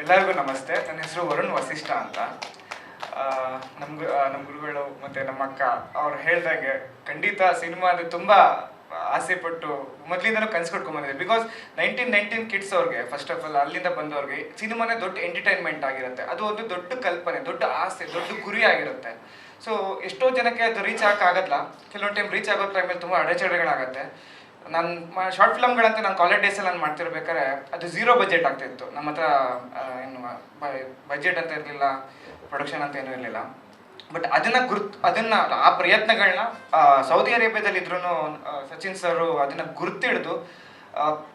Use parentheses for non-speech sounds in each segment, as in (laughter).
ಎಲ್ಲರಿಗೂ ನಮಸ್ತೆ. ನನ್ನ ಹೆಸರು ವರುಣ್ ವಸಿಷ್ಠ ಅಂತ. ನಮ್ಮ ನಮ್ಮ ಗುರುಗಳು ಮತ್ತು ನಮ್ಮ ಅಕ್ಕ ಅವ್ರು ಹೇಳ್ದಾಗೆ ಖಂಡಿತ ಸಿನಿಮಾ ಅಂದರೆ ತುಂಬ ಆಸೆ ಪಟ್ಟು ಮೊದಲಿಂದನೂ ಕನ್ಸು ಕಟ್ಕೊಂಡ್ಬಂದಿದೆ ಬಿಕಾಸ್ ನೈನ್ಟೀನ್ ನೈನ್ಟೀನ್ ಕಿಡ್ಸ್ ಅವ್ರಿಗೆ ಫಸ್ಟ್ ಆಫ್ ಆಲ್ ಅಲ್ಲಿಂದ ಬಂದವ್ರಿಗೆ ಸಿನಿಮಾನೇ ದೊಡ್ಡ ಎಂಟರ್ಟೈನ್ಮೆಂಟ್ ಆಗಿರುತ್ತೆ. ಅದು ಒಂದು ದೊಡ್ಡ ಕಲ್ಪನೆ, ದೊಡ್ಡ ಆಸೆ, ದೊಡ್ಡ ಗುರಿ ಆಗಿರುತ್ತೆ. ಸೊ ಎಷ್ಟೋ ಜನಕ್ಕೆ ಅದು ರೀಚ್ ಆಗೋಕ್ಕಾಗಲ್ಲ. ಕೆಲವೊಂದು ಟೈಮ್ ರೀಚ್ ಆಗೋ ಟೈಮಲ್ಲಿ ತುಂಬ ಅಡೆಚಣೆಗಳಾಗತ್ತೆ ನನ್ನ ಶಾರ್ಟ್ ಫಿಲಮ್ಗಳಂತ ನಾನು ಕಾಲೇಜ್ ಡೇಸಲ್ಲಿ ನಾನು ಮಾಡ್ತಿರ್ಬೇಕಾದ್ರೆ ಅದು ಝೀರೋ ಬಜೆಟ್ ಆಗ್ತಿತ್ತು ನಮ್ಮ ಹತ್ರ ಏನು ಬಜೆಟ್ ಅಂತ ಇರಲಿಲ್ಲ ಪ್ರೊಡಕ್ಷನ್ ಅಂತ ಏನೂ ಇರಲಿಲ್ಲ. ಬಟ್ ಅದನ್ನ ಗುರುತ್, ಅದನ್ನ, ಆ ಪ್ರಯತ್ನಗಳನ್ನ ಸೌದಿ ಅರೇಬಿಯಾದಲ್ಲಿ ಇದ್ರೂ ಸಚಿನ್ ಸರ್ ಅದನ್ನ ಗುರ್ತಿಡ್ದು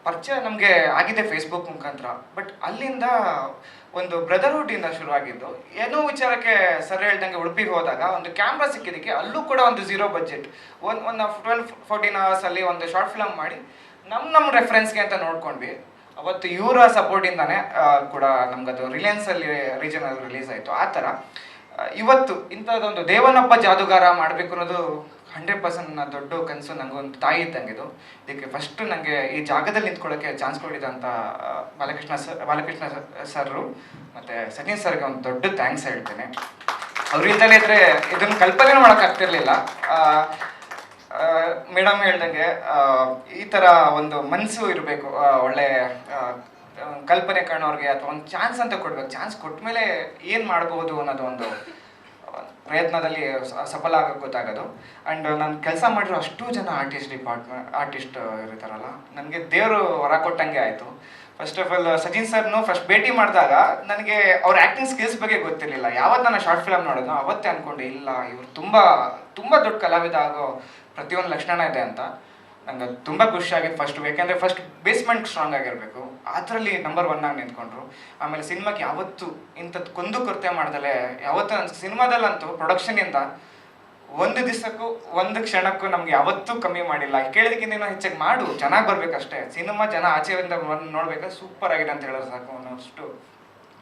ಪರಿಚಯ ನಮಗೆ ಆಗಿದೆ ಫೇಸ್ಬುಕ್ ಮುಖಾಂತರ. ಬಟ್ ಅಲ್ಲಿಂದ ಒಂದು ಬ್ರದರ್ಹುಡ್ ಇಂದ ಶುರುವಾಗಿದ್ದು, ಏನೋ ವಿಚಾರಕ್ಕೆ ಸರ್ ಹೇಳ್ದಂಗೆ ಉಡುಪಿಗೆ ಹೋದಾಗ ಒಂದು ಕ್ಯಾಮ್ರಾ ಸಿಕ್ಕಿದ್ದಕ್ಕೆ ಅಲ್ಲೂ ಕೂಡ ಒಂದು ಝೀರೋ ಬಜೆಟ್ ಒಂದು ಒಂದು ಟ್ವೆಲ್ ಫೋರ್ಟೀನ್ ಅವರ್ಸ್ ಅಲ್ಲಿ ಒಂದು ಶಾರ್ಟ್ ಫಿಲಮ್ ಮಾಡಿ ನಮ್ಮ ನಮ್ಮ ರೆಫರೆನ್ಸ್ಗೆ ಅಂತ ನೋಡ್ಕೊಂಡ್ವಿ. ಅವತ್ತು ಇವರ ಸಪೋರ್ಟಿಂದಾನೇ ಕೂಡ ನಮ್ಗದು ರಿಲಯನ್ಸ್ ಅಲ್ಲಿ ರೀಜನ್ ಅಲ್ಲಿ ರಿಲೀಸ್ ಆಯಿತು. ಆ ಥರ ಇವತ್ತು ಇಂಥದ್ದೊಂದು ದೇವನಪ್ಪ ಜಾದುಗಾರ ಮಾಡಬೇಕು ಅನ್ನೋದು ಹಂಡ್ರೆಡ್ ಪರ್ಸೆಂಟ್ ನನ್ನ ದೊಡ್ಡ ಕನಸು ನನಗೊಂದು ತಾಯಿ ಇದ್ದಂಗೆ ಇದು. ಇದಕ್ಕೆ ಫಸ್ಟ್ ನನಗೆ ಈ ಜಾಗದಲ್ಲಿ ನಿಂತ್ಕೊಳ್ಳೋಕ್ಕೆ ಚಾನ್ಸ್ ಕೊಟ್ಟಿದ್ದಂಥ ಬಾಲಕೃಷ್ಣ ಸರ್ ಬಾಲಕೃಷ್ಣ ಸರ್ರು. ಮತ್ತು ಸಚಿನ್ ಸರ್ಗೆ ಒಂದು ದೊಡ್ಡ ಥ್ಯಾಂಕ್ಸ್ ಹೇಳ್ತೇನೆ. ಅವರಿಂದಲೇ ಇದ್ರೆ ಇದನ್ನು ಕಲ್ಪನೆ ಮಾಡೋಕ್ಕಾಗ್ತಿರ್ಲಿಲ್ಲ ಮೇಡಮ್ ಹೇಳ್ದಂಗೆ ಈ ಥರ ಒಂದು ಮನಸ್ಸು ಇರಬೇಕು ಒಳ್ಳೆ ಕಲ್ಪನೆ ಕಾಣೋರಿಗೆ ಅಥವಾ ಒಂದು ಚಾನ್ಸ್ ಅಂತ ಕೊಡ್ಬೇಕು. ಚಾನ್ಸ್ ಕೊಟ್ಟ ಮೇಲೆ ಏನು ಮಾಡ್ಬೋದು ಅನ್ನೋದು ಒಂದು ಪ್ರಯತ್ನದಲ್ಲಿ ಸಫಲ ಆಗೋಕೆ ಗೊತ್ತಾಗೋದು. ಆ್ಯಂಡ್ ನಾನು ಕೆಲಸ ಮಾಡಿರೋ ಅಷ್ಟು ಜನ ಆರ್ಟಿಸ್ಟ್ ಡಿಪಾರ್ಟ್ಮೆಂಟ್ ಆರ್ಟಿಸ್ಟ್ ಇರ್ತಾರಲ್ಲ. ನನಗೆ ದೇವರು ಹೊರ ಕೊಟ್ಟಂಗೆ ಆಯಿತು. ಫಸ್ಟ್ ಆಫ್ ಆಲ್ ಸಚಿನ್ ಸರ್ನು ಫಸ್ಟ್ ಭೇಟಿ ಮಾಡಿದಾಗ ನನಗೆ ಅವ್ರ ಆ್ಯಕ್ಟಿಂಗ್ ಸ್ಕಿಲ್ಸ್ ಬಗ್ಗೆ ಗೊತ್ತಿರಲಿಲ್ಲ. ಯಾವತ್ತು ನಾನು ಶಾರ್ಟ್ ಫಿಲಮ್ ನೋಡೋದು ಅವತ್ತೇ ಅಂದ್ಕೊಂಡೆ ಇಲ್ಲ, ಇವರು ತುಂಬ ತುಂಬ ದೊಡ್ಡ ಕಲಾವಿದ ಆಗೋ ಪ್ರತಿಯೊಂದು ಲಕ್ಷಣ ಇದೆ ಅಂತ. ನಂಗೆ ತುಂಬ ಖುಷಿಯಾಗಿತ್ತು ಫಸ್ಟ್ ಯಾಕೆಂದರೆ ಫಸ್ಟ್ ಬೇಸ್ಮೆಂಟ್ ಸ್ಟ್ರಾಂಗ್ ಆಗಿರಬೇಕು. ಅದರಲ್ಲಿ ನಂಬರ್ ಒನ್ ಆಗಿ ನಿಂತ್ಕೊಂಡ್ರು. ಆಮೇಲೆ ಸಿನಿಮಾಗೆ ಯಾವತ್ತು ಇಂಥದ್ದು ಕೊಂದು ಕೊರತೆ ಮಾಡ್ದಲೆ, ಯಾವತ್ತು ಸಿನಿಮಾದಲ್ಲಂತೂ ಪ್ರೊಡಕ್ಷನಿಂದ ಒಂದು ದಿವಸಕ್ಕೂ, ಒಂದು ಕ್ಷಣಕ್ಕೂ ನಮ್ಗೆ ಯಾವತ್ತೂ ಕಮ್ಮಿ ಮಾಡಿಲ್ಲ. ಕೇಳಿದಕ್ಕಿಂತ ಹೆಚ್ಚಾಗಿ ಮಾಡು, ಚೆನ್ನಾಗಿ ಬರ್ಬೇಕಷ್ಟೇ. ಸಿನಿಮಾ ಜನ ಆಚೆಯಿಂದ ನೋಡ್ಬೇಕಾದ್ರೆ ಸೂಪರ್ ಆಗಿದೆ ಅಂತ ಹೇಳೋದು ಸಾಕು ಅನ್ನೋಷ್ಟು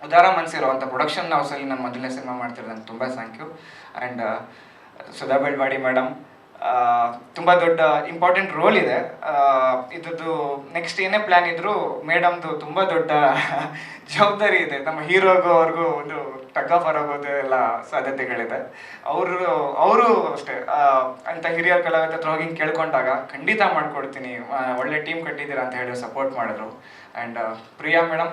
ಉದಾರ ಮನಸ್ಸಿರುವಂಥ ಪ್ರೊಡಕ್ಷನ್ ಹೌಸಲ್ಲಿ ನಾನು ಮೊದಲನೇ ಸಿನಿಮಾ ಮಾಡ್ತಿರೋದು. ನಂಗೆ ತುಂಬ thank you and Sudha Belawadi madam ತುಂಬ ದೊಡ್ಡ ಇಂಪಾರ್ಟೆಂಟ್ ರೋಲ್ ಇದೆ. ಇದ್ರದ್ದು ನೆಕ್ಸ್ಟ್ ಏನೇ ಪ್ಲ್ಯಾನ್ ಇದ್ರು ಮೇಡಮ್ದು ತುಂಬ ದೊಡ್ಡ (laughs) ಜವಾಬ್ದಾರಿ ಇದೆ. ನಮ್ಮ ಹೀರೋಗೂ ಅವ್ರಿಗೂ ಒಂದು ಟಗ್ ಆಫ್ ಆಗೋದು ಎಲ್ಲ ಸಾಧ್ಯತೆಗಳಿದೆ. ಅವರು ಅವರು ಅಷ್ಟೇ. ಅಂತ ಹಿರಿಯ ಕಲಾವಿದ ಹತ್ರ ಹೋಗಿ ಕೇಳ್ಕೊಂಡಾಗ ಖಂಡಿತ ಮಾಡ್ಕೊಡ್ತೀನಿ. ಒಳ್ಳೆ ಟೀಮ್ ಕಟ್ಟಿದ್ದೀರಾ ಅಂತ ಹೇಳಿ ಸಪೋರ್ಟ್ ಮಾಡಿದ್ರು. And Priya madam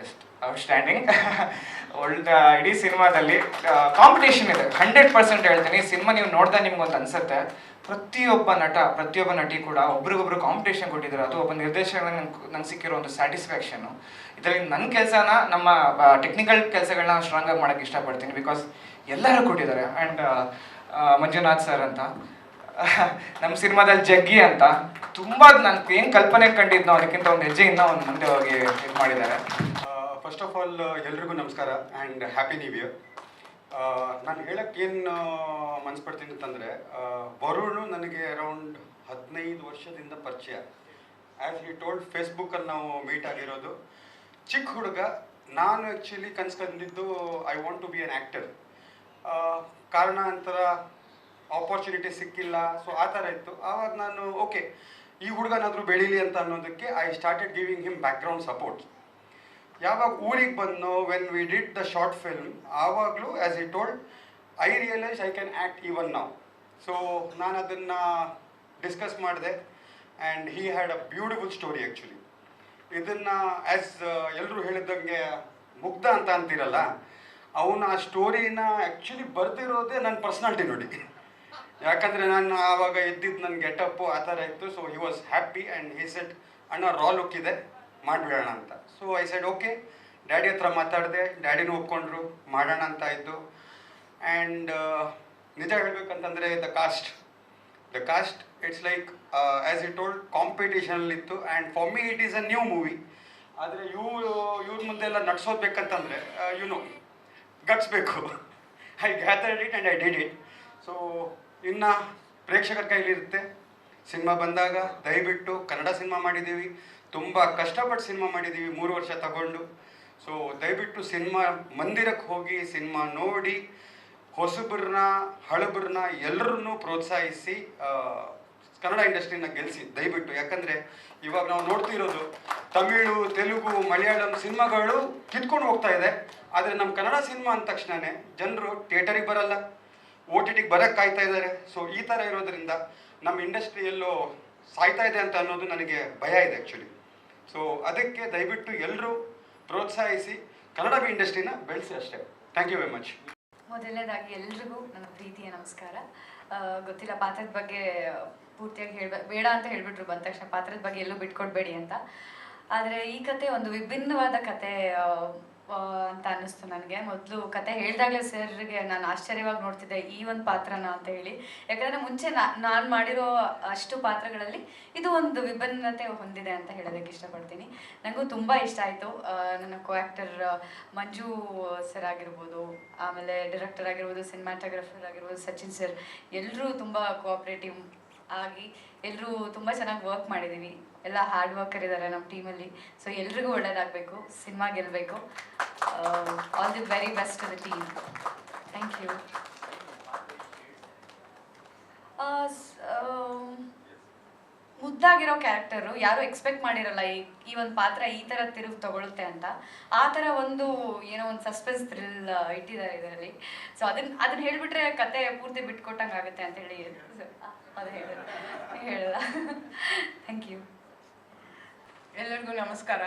just outstanding (laughs) ಒಳ್ಳೆ, ಇಡೀ ಸಿನಿಮಾದಲ್ಲಿ ಕಾಂಪಿಟೇಷನ್ ಇದೆ. ಹಂಡ್ರೆಡ್ ಪರ್ಸೆಂಟ್ ಹೇಳ್ತೀನಿ. ಸಿನಿಮಾ ನೀವು ನೋಡ್ತಾ ನಿಮ್ಗೊಂದು ಅನ್ಸುತ್ತೆ. ಪ್ರತಿಯೊಬ್ಬ ನಟ, ಪ್ರತಿಯೊಬ್ಬ ನಟಿ ಕೂಡ ಒಬ್ರಿಗೊಬ್ರು ಕಾಂಪಿಟೇಷನ್ ಕೊಟ್ಟಿದ್ದಾರೆ. ಅದು ಒಬ್ಬ ನಿರ್ದೇಶಕ ನಂಗೆ ಸಿಕ್ಕಿರೋ ಒಂದು ಸ್ಯಾಟಿಸ್ಫ್ಯಾಕ್ಷನು ಇದರಲ್ಲಿ ನನ್ನ ಕೆಲಸನ, ನಮ್ಮ ಟೆಕ್ನಿಕಲ್ ಕೆಲಸಗಳನ್ನ ಸ್ಟ್ರಾಂಗ್ ಆಗಿ ಮಾಡೋಕ್ಕೆ ಇಷ್ಟಪಡ್ತೀನಿ. ಬಿಕಾಸ್ ಎಲ್ಲರೂ ಕೊಟ್ಟಿದ್ದಾರೆ. ಆ್ಯಂಡ್ ಮಂಜುನಾಥ್ ಸರ್ ಅಂತ (laughs) ನಮ್ಮ ಸಿನಿಮಾದಲ್ಲಿ ಜಗ್ಗಿ ಅಂತ, ತುಂಬ ನಾನು ಏನು ಕಲ್ಪನೆ ಕಂಡಿದ್ನೋ, ಅದಕ್ಕಿಂತ ಒಂದು ಹೆಜ್ಜೆಯಿಂದ ಒಂದು ಮುಂದೆ ಹೋಗಿ ಇದು ಮಾಡಿದ್ದಾರೆ. ಫಸ್ಟ್ ಆಫ್ ಆಲ್ ಎಲ್ರಿಗೂ ನಮಸ್ಕಾರ ಆ್ಯಂಡ್ ಹ್ಯಾಪಿ ನ್ಯೂ ಇಯರ್ ನಾನು ಹೇಳಕ್ಕೆ ಏನು ಮನ್ಸು ಪಡ್ತೀನಿ ಅಂತಂದರೆ ವರುಣು ನನಗೆ ಅರೌಂಡ್ ಹದಿನೈದು ವರ್ಷದಿಂದ ಪರಿಚಯ. ಆ್ಯಸ್ ಈ ಟೋಲ್ಡ್ ಫೇಸ್ಬುಕ್ಕಲ್ಲಿ ನಾವು ಮೀಟ್ ಆಗಿರೋದು. ಚಿಕ್ಕ ಹುಡುಗ, ನಾನು actually ಕನ್ಸ್ಕೊಂಡಿದ್ದು I want to be an actor ಕಾರಣಾಂತರ opportunity ಸಿಕ್ಕಿಲ್ಲ ಸೊ ಆ ಥರ ಇತ್ತು. ಆವಾಗ ನಾನು ಓಕೆ ಈ ಹುಡುಗನಾದರೂ ಬೆಳೀಲಿ ಅಂತ ಅನ್ನೋದಕ್ಕೆ I started giving him background support ಯಾವಾಗ ಊರಿಗೆ ಬಂದು when we did the short film ಆವಾಗಲೂ as he told I realise I can act even ನಾವು ಸೊ ನಾನು ಅದನ್ನು ಡಿಸ್ಕಸ್ ಮಾಡಿದೆ and he had a beautiful story actually ಇದನ್ನು ಆ್ಯಸ್ ಎಲ್ಲರೂ ಹೇಳಿದಂಗೆ ಮುಗ್ಧ ಅಂತ ಅಂತೀರಲ್ಲ, ಅವನ ಆ ಸ್ಟೋರಿನ ಆ್ಯಕ್ಚುಲಿ ಬರೆದಿರೋದೇ ನನ್ನ ಪರ್ಸ್ನಾಲ್ಟಿ ನೋಡಿ. ಯಾಕಂದರೆ ನಾನು ಆವಾಗ ಎದ್ದಿದ್ದು ನನ್ನ ಗೆಟಪ್ಪು ಆ ಥರ ಇತ್ತು. So he was happy and he set ಅಣ್ಣ ರಾ ಲುಕ್ ಇದೆ. ಮಾಡಿಬಿಡೋಣ ಅಂತ. So I side okay daddy ಹತ್ರ ಮಾತಾಡಿದೆ. ಡ್ಯಾಡಿನೂ ಒಪ್ಕೊಂಡ್ರು. ಮಾಡೋಣ ಅಂತ ಇದ್ದು ಆ್ಯಂಡ್ ನಿಜ ಹೇಳಬೇಕಂತಂದರೆ the cost the cost it's like as it old ಕಾಂಪಿಟೇಷನಲ್ಲಿತ್ತು and for me it is a new movie ಆದರೆ ಇವು ಇವ್ರ ಮುಂದೆ ಎಲ್ಲ ನಡ್ಸೋದ್ಬೇಕಂತಂದರೆ you know ಗಟ್ಸ್ಬೇಕು. I gathered it and I did it so ಇನ್ನು ಪ್ರೇಕ್ಷಕರ ಕೈಲಿರುತ್ತೆ. ಸಿನಿಮಾ ಬಂದಾಗ, ದಯವಿಟ್ಟು ಕನ್ನಡ ಸಿನಿಮಾ ಮಾಡಿದ್ದೀವಿ. ತುಂಬ ಕಷ್ಟಪಟ್ಟು ಸಿನಿಮಾ ಮಾಡಿದ್ದೀವಿ ಮೂರು ವರ್ಷ ತಗೊಂಡು. ಸೊ ದಯವಿಟ್ಟು ಸಿನಿಮಾ ಮಂದಿರಕ್ಕೆ ಹೋಗಿ ಸಿನಿಮಾ ನೋಡಿ, ಹೊಸಬ್ರನ್ನ, ಹಳಬ್ರನ್ನ ಎಲ್ಲರನ್ನೂ ಪ್ರೋತ್ಸಾಹಿಸಿ ಕನ್ನಡ ಇಂಡಸ್ಟ್ರಿನ ಗೆಲ್ಲಿಸಿ ದಯವಿಟ್ಟು. ಯಾಕಂದರೆ ಇವಾಗ ನಾವು ನೋಡ್ತಿರೋದು ತಮಿಳು, ತೆಲುಗು, ಮಲಯಾಳಂ ಸಿನಿಮಾಗಳು ಕಿತ್ಕೊಂಡು ಹೋಗ್ತಾ ಇದೆ. ಆದರೆ ನಮ್ಮ ಕನ್ನಡ ಸಿನಿಮಾ ಅಂದ ತಕ್ಷಣವೇ ಜನರು ಥಿಯೇಟರಿಗೆ ಬರಲ್ಲ ಒ ಟಿ ಟಿಗೆ ಬರೋಕ್ಕೆ ಕಾಯ್ತಾ ಇದ್ದಾರೆ. ಸೊ ಈ ಥರ ಇರೋದ್ರಿಂದ ನಮ್ಮ ಇಂಡಸ್ಟ್ರಿ ಎಲ್ಲೋ ಸಾಯ್ತಾ ಇದೆ ಅಂತ ಅನ್ನೋದು ನನಗೆ ಭಯ ಇದೆ ಆ್ಯಕ್ಚುಲಿ ಸೊ ಅದಕ್ಕೆ ದಯವಿಟ್ಟು ಎಲ್ಲರೂ ಪ್ರೋತ್ಸಾಹಿಸಿ. ಕನ್ನಡ ಇಂಡಸ್ಟ್ರಿನ ಬೆಳೆಸಿ ಅಷ್ಟೇ. ಥ್ಯಾಂಕ್ ಯು ವೆರಿ ಮಚ್ ಮೊದಲನೇದಾಗಿ ಎಲ್ರಿಗೂ ನನ್ನ ಪ್ರೀತಿಯ ನಮಸ್ಕಾರ. ಗೊತ್ತಿಲ್ಲ, ಪಾತ್ರದ ಬಗ್ಗೆ ಪೂರ್ತಿಯಾಗಿ ಹೇಳ್ಬೇ, ಬೇಡ ಅಂತ ಹೇಳಿಬಿಟ್ರು ಬಂದ ತಕ್ಷಣ. ಪಾತ್ರದ ಬಗ್ಗೆ ಎಲ್ಲೂ ಬಿಟ್ಕೊಡ್ಬೇಡಿ ಅಂತ. ಆದರೆ ಈ ಕತೆ ಒಂದು ವಿಭಿನ್ನವಾದ ಕತೆ ಅಂತ ಅನ್ನಿಸ್ತು ನನಗೆ. ಮೊದಲು ಕತೆ ಹೇಳಿದಾಗಲೇ ಸರ್ಗೆ ನಾನು ಆಶ್ಚರ್ಯವಾಗಿ ನೋಡ್ತಿದ್ದೆ ಈ ಒಂದು ಪಾತ್ರನ ಅಂತ ಹೇಳಿ. ಯಾಕಂದರೆ ಮುಂಚೆ ನಾನು ಮಾಡಿರೋ ಅಷ್ಟು ಪಾತ್ರಗಳಲ್ಲಿ ಇದು ಒಂದು ವಿಭಿನ್ನತೆ ಹೊಂದಿದೆ ಅಂತ ಹೇಳೋದಕ್ಕೆ ಇಷ್ಟಪಡ್ತೀನಿ. ನನಗೂ ತುಂಬ ಇಷ್ಟ ಆಯಿತು. ನನ್ನ ಕೋ ಆ್ಯಕ್ಟರ್ ಮಂಜು ಸರ್ ಆಗಿರ್ಬೋದು, ಆಮೇಲೆ ಡೈರೆಕ್ಟರ್ ಆಗಿರ್ಬೋದು ಸಿನಿಮಾಟೋಗ್ರಫರ್ ಆಗಿರ್ಬೋದು, ಸಚಿನ್ ಸರ್ ಎಲ್ಲರೂ ತುಂಬ ಕೋಆಪ್ರೇಟಿವ್ ಆಗಿ ಎಲ್ಲರೂ ತುಂಬ ಚೆನ್ನಾಗಿ ವರ್ಕ್ ಮಾಡಿದ್ದೀವಿ ಎಲ್ಲ ಹಾರ್ಡ್ ವರ್ಕರ್ ಇದ್ದಾರೆ ನಮ್ಮ ಟೀಮಲ್ಲಿ ಸೊ ಎಲ್ರಿಗೂ ಒಳ್ಳೇದಾಗಬೇಕು. ಸಿನಿಮಾ ಗೆಲ್ಲಬೇಕು all the very best the team thank you ಮುದ್ದಾಗಿರೋ character ಯಾರು ಎಕ್ಸ್ಪೆಕ್ಟ್ ಮಾಡಿರಲ್ಲ ಈ ಈ ಒಂದು ಪಾತ್ರ ಈ ಥರ ತಿರುವು ತಗೊಳುತ್ತೆ ಅಂತ. ಆ ಥರ ಒಂದು, ಏನೋ ಒಂದು ಸಸ್ಪೆನ್ಸ್ ಥ್ರಿಲ್ ಇಟ್ಟಿದ್ದಾರೆ ಇದರಲ್ಲಿ. ಸೊ ಅದನ್ನ ಅದನ್ನ ಹೇಳಿಬಿಟ್ರೆ ಕತೆ ಪೂರ್ತಿ ಬಿಟ್ಕೊಟ್ಟಂಗೆ ಆಗುತ್ತೆ ಅಂತ ಹೇಳಿ, ಅದು ಹೇಳ ಹೇಳಲ್ಲ. (laughs) ಥ್ಯಾಂಕ್ ಯು ಎಲ್ಲರಿಗೂ ನಮಸ್ಕಾರ.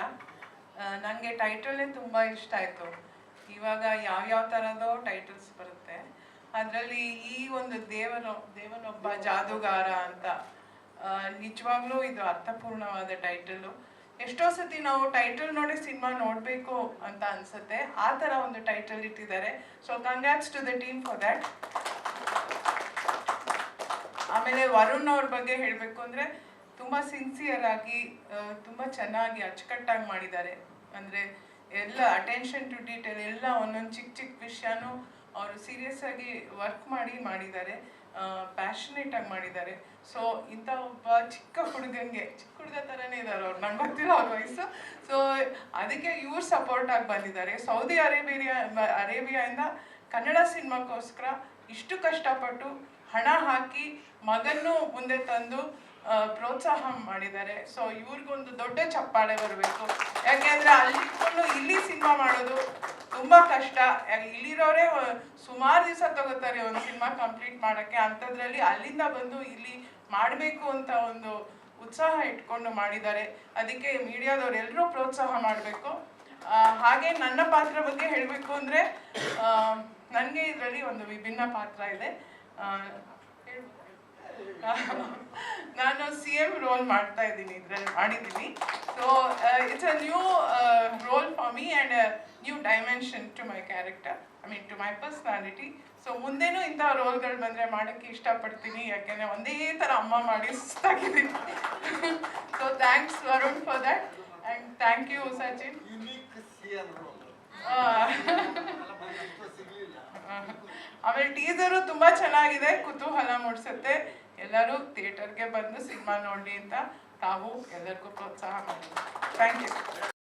ನನಗೆ ಟೈಟಲೇ ತುಂಬ ಇಷ್ಟ ಆಯಿತು. ಇವಾಗ ಯಾವ್ಯಾವ ಥರದೋ ಟೈಟಲ್ಸ್ ಬರುತ್ತೆ. ಅದರಲ್ಲಿ ಈ ಒಂದು ದೇವನ, ದೇವನೊಬ್ಬ ಜಾದೂಗಾರ ಅಂತ ನಿಜವಾಗ್ಲೂ ಇದು ಅರ್ಥಪೂರ್ಣವಾದ ಟೈಟಲು ಎಷ್ಟೋ ಸತಿ ನಾವು ಟೈಟಲ್ ನೋಡಿ ಸಿನಿಮಾ ನೋಡಬೇಕು ಅಂತ ಅನ್ಸುತ್ತೆ. ಆ ಥರ ಒಂದು ಟೈಟಲ್ ಇಟ್ಟಿದ್ದಾರೆ. So congrats to the team for that ಆಮೇಲೆ ವರುಣ್ ಅವ್ರ ಬಗ್ಗೆ ಹೇಳಬೇಕು ಅಂದರೆ ತುಂಬ ಸಿನ್ಸಿಯರ್ ಆಗಿ ತುಂಬ ಚೆನ್ನಾಗಿ ಅಚ್ಚುಕಟ್ಟಾಗಿ ಮಾಡಿದ್ದಾರೆ. ಅಂದರೆ ಎಲ್ಲ ಅಟೆನ್ಷನ್ ಟು ಡೀಟೇಲ್ ಎಲ್ಲ ಒಂದೊಂದು ಚಿಕ್ಕ ಚಿಕ್ಕ ವಿಷಯನೂ ಅವರು ಸೀರಿಯಸ್ ಆಗಿ ವರ್ಕ್ ಮಾಡಿ ಮಾಡಿದ್ದಾರೆ. ಪ್ಯಾಷನೇಟ್ ಆಗಿ ಮಾಡಿದ್ದಾರೆ. ಸೊ ಇಂಥ ಒಬ್ಬ ಚಿಕ್ಕ ಹುಡುಗಂಗೆ, ಚಿಕ್ಕ ಹುಡುಗ ಥರನೇ ಇದ್ದಾರೆ ಅವ್ರು. ನಂಗೆ ಗೊತ್ತಿರೋ ಅವ್ರ ವಯಸ್ಸು. ಸೊ ಅದಕ್ಕೆ ಇವ್ರು ಸಪೋರ್ಟ್ ಆಗಿ ಬಂದಿದ್ದಾರೆ. ಸೌದಿ ಅರೇಬಿಯಾ ಅರೇಬಿಯಾಯಿಂದ ಕನ್ನಡ ಸಿನಿಮಾಕ್ಕೋಸ್ಕರ ಇಷ್ಟು ಕಷ್ಟಪಟ್ಟು ಹಣ ಹಾಕಿ ಮಗನ್ನು ಮುಂದೆ ತಂದು ಪ್ರೋತ್ಸಾಹ ಮಾಡಿದ್ದಾರೆ. ಸೊ ಇವ್ರಿಗೊಂದು ದೊಡ್ಡ ಚಪ್ಪಾಳೆ ಬರಬೇಕು. ಯಾಕೆಂದ್ರೆ ಅಲ್ಲಿ ಇಲ್ಲಿ ಸಿನಿಮಾ ಮಾಡೋದು ತುಂಬಾ ಕಷ್ಟ. ಇಲ್ಲಿರೋರೇ ಸುಮಾರು ದಿವಸ ತಗೋತಾರೆ ಒಂದು ಸಿನಿಮಾ ಕಂಪ್ಲೀಟ್ ಮಾಡೋಕ್ಕೆ. ಅಂಥದ್ರಲ್ಲಿ ಅಲ್ಲಿಂದ ಬಂದು ಇಲ್ಲಿ ಮಾಡಬೇಕು ಅಂತ ಒಂದು ಉತ್ಸಾಹ ಇಟ್ಕೊಂಡು ಮಾಡಿದ್ದಾರೆ. ಅದಕ್ಕೆ ಮೀಡಿಯಾದವ್ರು ಎಲ್ಲರೂ ಪ್ರೋತ್ಸಾಹ ಮಾಡಬೇಕು. ಹಾಗೆ ನನ್ನ ಪಾತ್ರ ಬಗ್ಗೆ ಹೇಳಬೇಕು ಅಂದರೆ ನನಗೆ ಇದರಲ್ಲಿ ಒಂದು ವಿಭಿನ್ನ ಪಾತ್ರ ಇದೆ. (laughs) ನಾನು ಸಿ ಎಂ ರೋಲ್ ಮಾಡ್ತಾ ಇದ್ದೀನಿ ಇದ್ರಲ್ಲಿ ಮಾಡಿದ್ದೀನಿ. So it's a new role for me and new dimension to my character I mean to my personality so ಮುಂದೇನೂ ಇಂಥ ರೋಲ್ಗಳು ಬಂದರೆ ಮಾಡೋಕ್ಕೆ ಇಷ್ಟಪಡ್ತೀನಿ. ಯಾಕೆಂದರೆ ಒಂದೇ ಥರ ಅಮ್ಮ ಮಾಡಿ ಸುಸ್ತಾಗಿದ್ದೀನಿ. So thanks Varun for that and thank you Sachin. ಆಮೇಲೆ ಟೀಸರು ತುಂಬಾ ಚೆನ್ನಾಗಿದೆ. ಕುತೂಹಲ ಮೂಡಿಸುತ್ತೆ. ಎಲ್ಲರೂ ಥಿಯೇಟರ್ಗೆ ಬಂದು ಸಿನಿಮಾ ನೋಡಿ ಅಂತ ತಾವು ಎಲ್ಲರಿಗೂ ಪ್ರೋತ್ಸಾಹ ಮಾಡಿ. Thank you